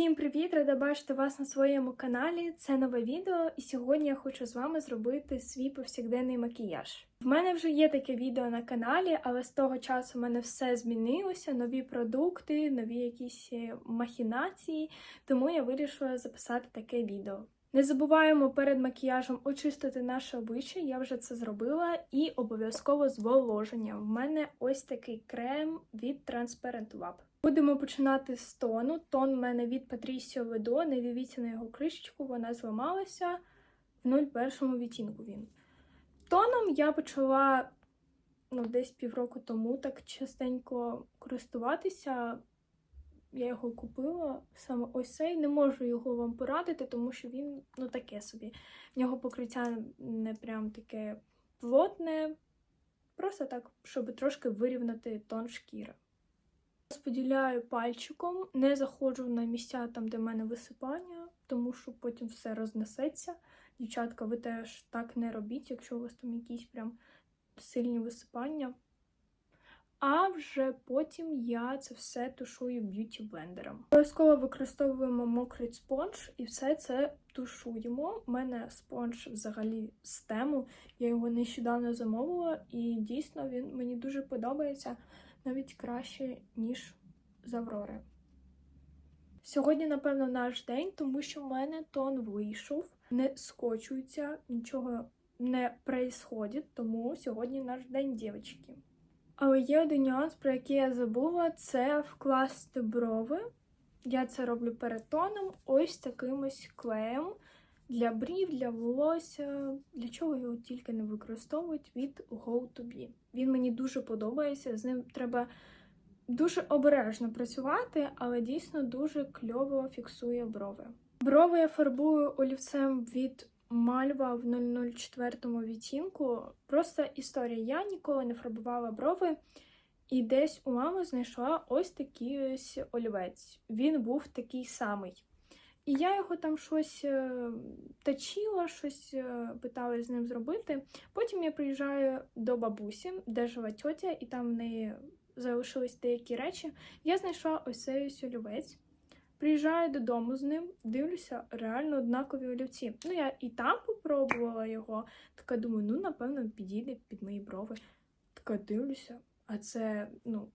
Всім привіт! Рада бачити вас на своєму каналі. Це нове відео, і сьогодні я хочу з вами зробити свій повсякденний макіяж. В мене вже є таке відео на каналі, але з того часу в мене все змінилося: нові продукти, нові якісь е, махінації, тому я вирішила записати таке відео. Не забуваємо перед макіяжем очистити наше обличчя, я вже це зробила, і обов'язково зволоження. В мене ось такий крем від Transparent Lab. Будемо починати з тону. Тон в мене від Patricio Ведо. Не дивіться на його кришечку, вона зламалася в 01 відтінку він. Тоном я почала ну, десь півроку тому так частенько користуватися. Я його купила саме ось цей. Не можу його вам порадити, тому що він ну таке собі. В нього покриття не прям таке плотне, просто так, щоб трошки вирівняти тон шкіри. Розподіляю пальчиком, не заходжу на місця там, де в мене висипання, тому що потім все рознесеться. Дівчатка, ви теж так не робіть, якщо у вас там якісь прям сильні висипання. А вже потім я це все тушую б'юті блендером. Обов'язково використовуємо мокрий спонж і все це тушуємо. У мене спонж взагалі з тему. Я його нещодавно замовила, і дійсно він мені дуже подобається навіть краще, ніж з Аврори. Сьогодні, напевно, наш день, тому що в мене тон вийшов, не скочується, нічого не происходить, тому сьогодні наш день, дівчатки. Але є один нюанс, про який я забула, це вкласти брови. Я це роблю перед тоном, ось таким ось клеєм для брів, для волосся, для чого його тільки не використовують від Go2B. Він мені дуже подобається, з ним треба дуже обережно працювати, але дійсно дуже кльово фіксує брови. Брови я фарбую олівцем від Мальва в 004 відтінку. Просто історія. Я ніколи не фарбувала брови. І десь у мами знайшла ось такий ось олівець. Він був такий самий. І я його там щось е, точила, щось е, питала з ним зробити. Потім я приїжджаю до бабусі, де жила тьотя, і там в неї залишились деякі речі. Я знайшла ось цей олівець. Приїжджаю додому з ним, дивлюся, реально однакові олівці. Ну, я і там попробувала його. Така думаю, ну, напевно, підійде під мої брови. Така дивлюся, а це, ну,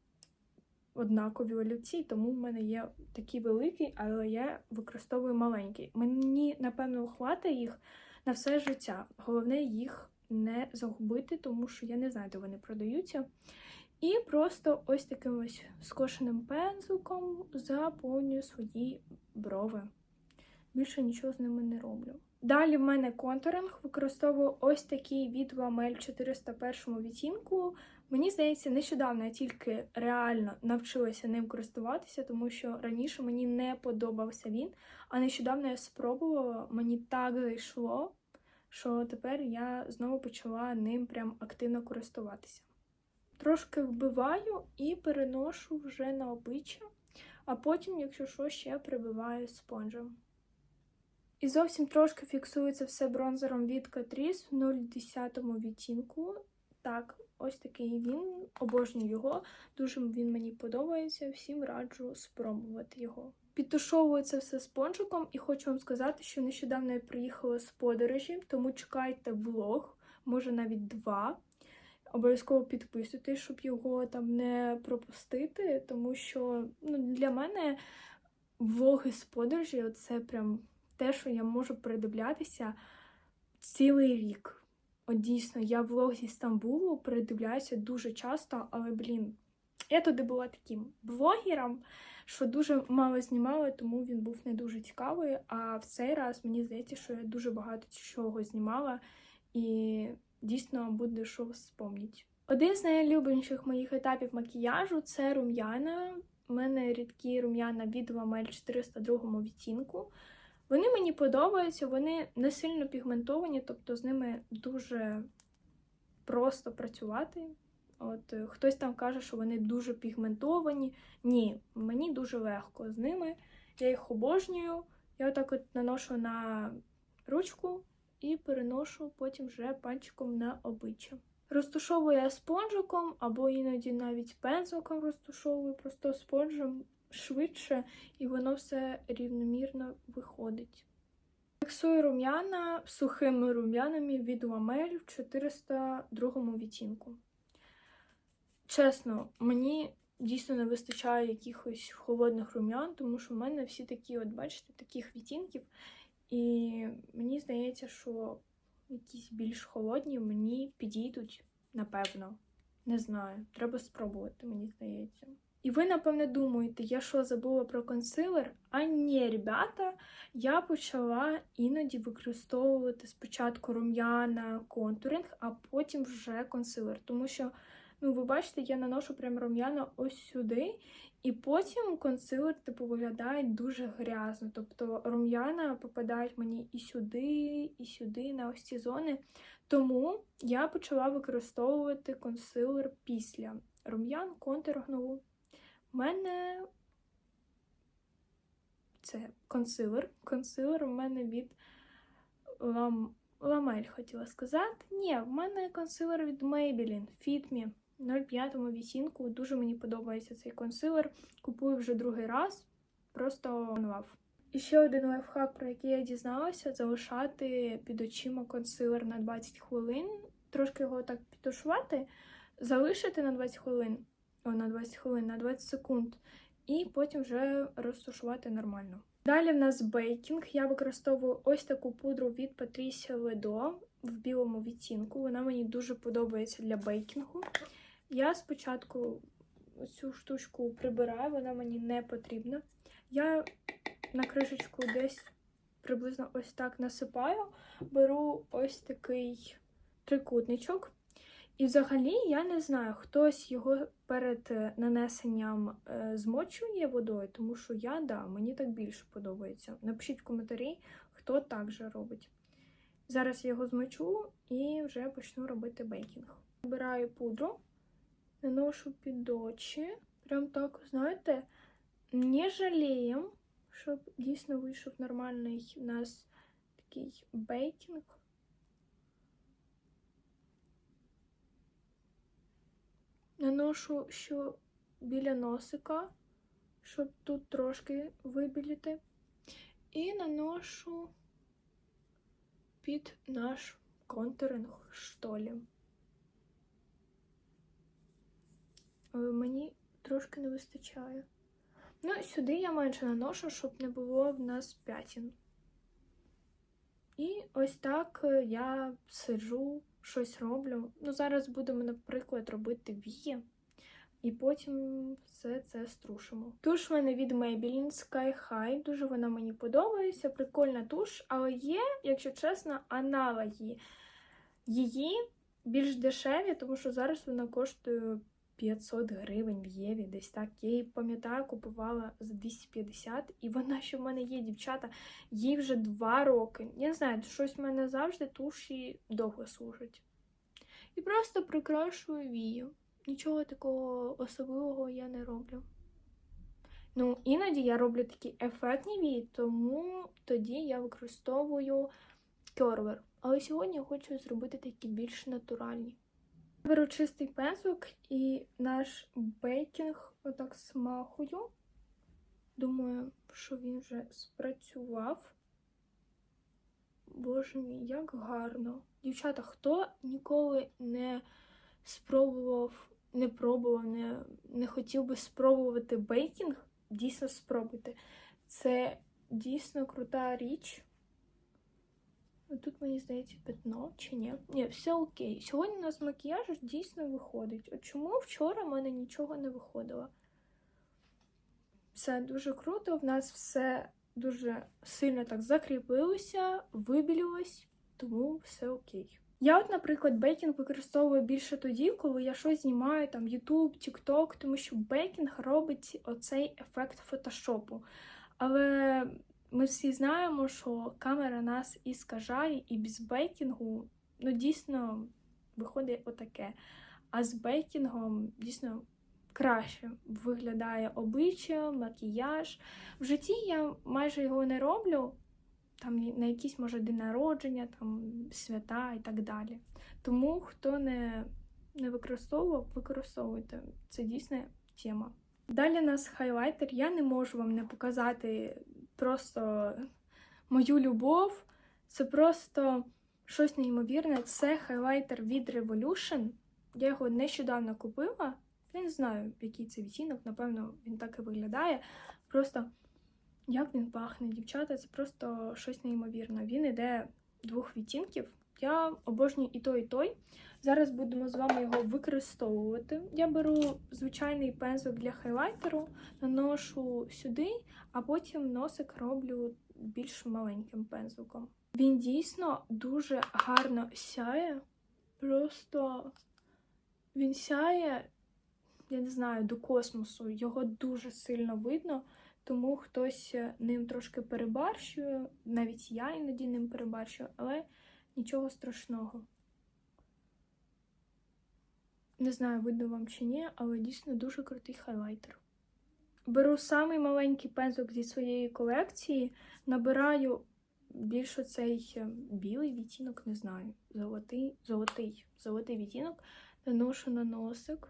однакові олівці, тому в мене є такий великий, але я використовую маленький. Мені, напевно, хватить їх на все життя. Головне їх не загубити, тому що я не знаю, де вони продаються. І просто ось таким ось скошеним пензликом заповнюю свої брови. Більше нічого з ними не роблю. Далі в мене контуринг, використовую ось такий від Ламель 401 відтінку. Мені здається, нещодавно я тільки реально навчилася ним користуватися, тому що раніше мені не подобався він, а нещодавно я спробувала, мені так зайшло, що тепер я знову почала ним прям активно користуватися. Трошки вбиваю і переношу вже на обличчя, а потім, якщо що, ще прибиваю спонжем. І зовсім трошки фіксується все бронзером від Catrice в 010 відтінку. Так, ось такий він, обожнюю його. Дуже він мені подобається, всім раджу спробувати його. Підтушовую це все спонжиком, і хочу вам сказати, що нещодавно я приїхала з подорожі, тому чекайте влог, може навіть два. Обов'язково підписуйтесь, щоб його там не пропустити, тому що ну, для мене влоги з подорожі це прям те, що я можу передивлятися цілий рік. От дійсно, я влог зі Стамбулу передивляюся дуже часто, але, блін, я туди була таким блогером, що дуже мало знімала, тому він був не дуже цікавий. А в цей раз мені здається, що я дуже багато чого знімала, і дійсно буде що вспомнити. Один з найлюбленіших моїх етапів макіяжу це рум'яна. У мене рідкі рум'яна від Ламель 402 відтінку. Вони мені подобаються, вони не сильно пігментовані, тобто з ними дуже просто працювати. От е, Хтось там каже, що вони дуже пігментовані. Ні, мені дуже легко з ними. Я їх обожнюю. Я отак от наношу на ручку і переношу потім вже пальчиком на обличчя. Розтушовую я спонжиком, або іноді навіть пензликом розтушовую просто спонжем швидше, і воно все рівномірно виходить. Міксую рум'яна сухими рум'янами від Ламель в 402 відтінку. Чесно, мені дійсно не вистачає якихось холодних рум'ян, тому що в мене всі такі, от бачите, таких відтінків. І мені здається, що якісь більш холодні мені підійдуть, напевно. Не знаю, треба спробувати, мені здається. І ви, напевне, думаєте, я що забула про консилер? А ні, ребята, я почала іноді використовувати спочатку рум'яна контуринг, а потім вже консилер. Тому що, ну, ви бачите, я наношу прям рум'яна ось сюди, і потім консилер, типу, виглядає дуже грязно. Тобто рум'яна попадають мені і сюди, і сюди, на ось ці зони. Тому я почала використовувати консилер після рум'ян контурного. У мене це консилер. Консилер у мене від Лам... Ламель, хотіла сказати. Ні, в мене консилер від Maybelline Fit Me 05 відтінку. Дуже мені подобається цей консилер. Купую вже другий раз, просто онлав. І ще один лайфхак, про який я дізналася, залишати під очима консилер на 20 хвилин, трошки його так підтушувати, залишити на 20 хвилин, на 20 хвилин, на 20 секунд, і потім вже розтушувати нормально. Далі в нас бейкінг. Я використовую ось таку пудру від Patricia Ledo в білому відтінку. Вона мені дуже подобається для бейкінгу. Я спочатку цю штучку прибираю, вона мені не потрібна. Я на кришечку десь приблизно ось так насипаю, беру ось такий трикутничок. І взагалі я не знаю, хтось його перед нанесенням е, змочує водою, тому що я, да, мені так більше подобається. Напишіть в коментарі, хто так же робить. Зараз я його змочу і вже почну робити бейкінг. Вибираю пудру, наношу під очі. Прям так, знаєте, не жаліємо, щоб дійсно вийшов нормальний у нас такий бейкінг. Наношу що біля носика, щоб тут трошки вибілити. І наношу під наш контуринг штолі. Але мені трошки не вистачає. Ну, сюди я менше наношу, щоб не було в нас п'ятін. І ось так я сиджу, щось роблю. Ну, зараз будемо, наприклад, робити вії. І потім все це струшимо. Туш в мене від Maybelline Sky High. Дуже вона мені подобається. Прикольна туш, але є, якщо чесно, аналоги її більш дешеві, тому що зараз вона коштує 500 гривень в Єві, десь так. Я її пам'ятаю, купувала за 250, і вона, що в мене є, дівчата, їй вже 2 роки. Я не знаю, щось в мене завжди туші довго служить. І просто прикрашую вію. Нічого такого особливого я не роблю. Ну, іноді я роблю такі ефектні вії, тому тоді я використовую кервер. Але сьогодні я хочу зробити такі більш натуральні. Беру чистий пензлик і наш бейкінг отак смахую. Думаю, що він вже спрацював. Боже мій, як гарно. Дівчата, хто ніколи не спробував, не пробував, не, не хотів би спробувати бейкінг, дійсно спробуйте. Це дійсно крута річ. Тут, мені здається, пятно чи ні? Ні, все окей. Сьогодні у нас макіяж дійсно виходить. От чому вчора в мене нічого не виходило? Все дуже круто, в нас все дуже сильно так закріпилося, вибілилось, тому все окей. Я, от, наприклад, бейкінг використовую більше тоді, коли я щось знімаю, там YouTube, TikTok, тому що бейкінг робить оцей ефект фотошопу. Але ми всі знаємо, що камера нас і скажає, і без бейкінгу, ну, дійсно, виходить отаке. А з бейкінгом дійсно краще виглядає обличчя, макіяж. В житті я майже його не роблю. Там на якісь, може, день народження, там свята і так далі. Тому хто не не використовував, використовуйте. Це дійсна тема. Далі у нас хайлайтер. Я не можу вам не показати просто мою любов. Це просто щось неймовірне. Це хайлайтер від Revolution. Я його нещодавно купила. Я не знаю, який це відтінок, напевно, він так і виглядає. Просто як він пахне, дівчата, це просто щось неймовірне. Він іде двох відтінків. Я обожнюю і той, і той. Зараз будемо з вами його використовувати. Я беру звичайний пензок для хайлайтеру, наношу сюди, а потім носик роблю більш маленьким пензликом. Він дійсно дуже гарно сяє. Просто він сяє, я не знаю, до космосу. Його дуже сильно видно, тому хтось ним трошки перебарщує. Навіть я іноді ним перебарщую, але нічого страшного. Не знаю, видно вам чи ні, але дійсно дуже крутий хайлайтер. Беру самий маленький пензок зі своєї колекції, набираю більш оцей е, білий відтінок, не знаю, золотий, золотий, золотий відтінок, наношу на носик.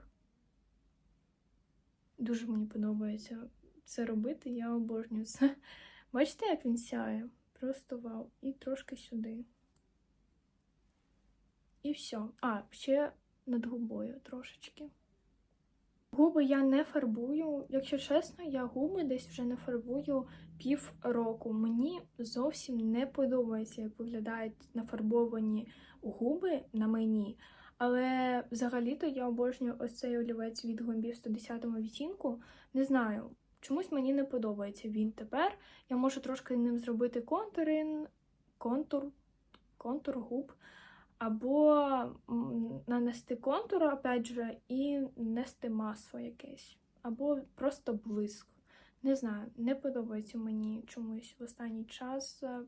Дуже мені подобається це робити, я обожнюю це. Бачите, як він сяє? Просто вау. І трошки сюди. І все. А, ще над губою трошечки. Губи я не фарбую. Якщо чесно, я губи десь вже не фарбую пів року. Мені зовсім не подобається, як виглядають нафарбовані губи на мені. Але взагалі-то я обожнюю ось цей олівець від гумбів 110 відтінку. Не знаю, чомусь мені не подобається він тепер. Я можу трошки ним зробити контури, контур, контур губ. Або нанести контур, опять же, і нести масло якесь. Або просто блиск. Не знаю, не подобається мені чомусь в останній час е,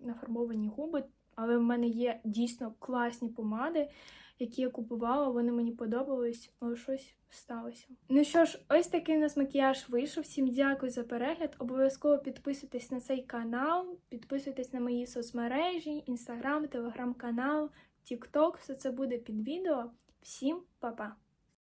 нафарбовані губи, але в мене є дійсно класні помади, які я купувала, вони мені подобались, але щось сталося. Ну що ж, ось такий у нас макіяж вийшов. Всім дякую за перегляд. Обов'язково підписуйтесь на цей канал, підписуйтесь на мої соцмережі, інстаграм, телеграм-канал. тікток. все це буде під відео. Всім па-па!